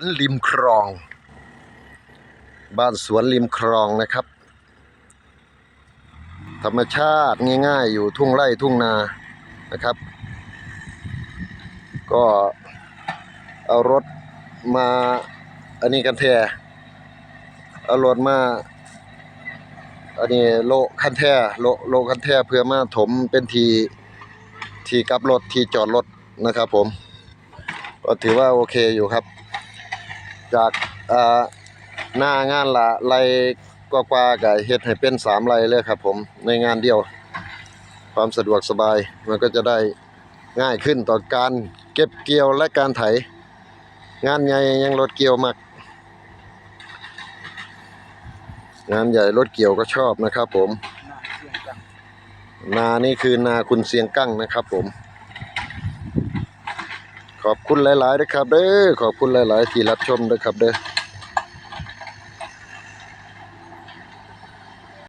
วนริมคลอง บ้านสวนริมคลองนะครับ ธรรมชาติง่ายๆ อยู่ทุ่งไร่ทุ่งนานะครับ ก็เอารถมาอันนี้กันแท้เอารถมาอันนี้โลคันแท้โลโลคันแท้เพื่อมาถมเป็นทีทีกับรถทีจอดรถนะครับผม ก็ถือว่าโอเคอยู่ครับ จากอ่าหน้างานละไรกว่าๆก็เฮ็ดให้เป็นสามไรเลยครับผมในงานเดียว ความสะดวกสบายมันก็จะได้ง่ายขึ้นต่อการเก็บเกี่ยวและการไถ งานใหญ่ยังรถเกี่ยวมากงานใหญ่รถเกี่ยวก็ชอบนะครับผม นานี่คือนาคุณเสียงกั้งนะครับผม ขอบคุณหลายๆนะครับเด้อขอบคุณหลาย ๆ ที่รับชมนะครับเด้อ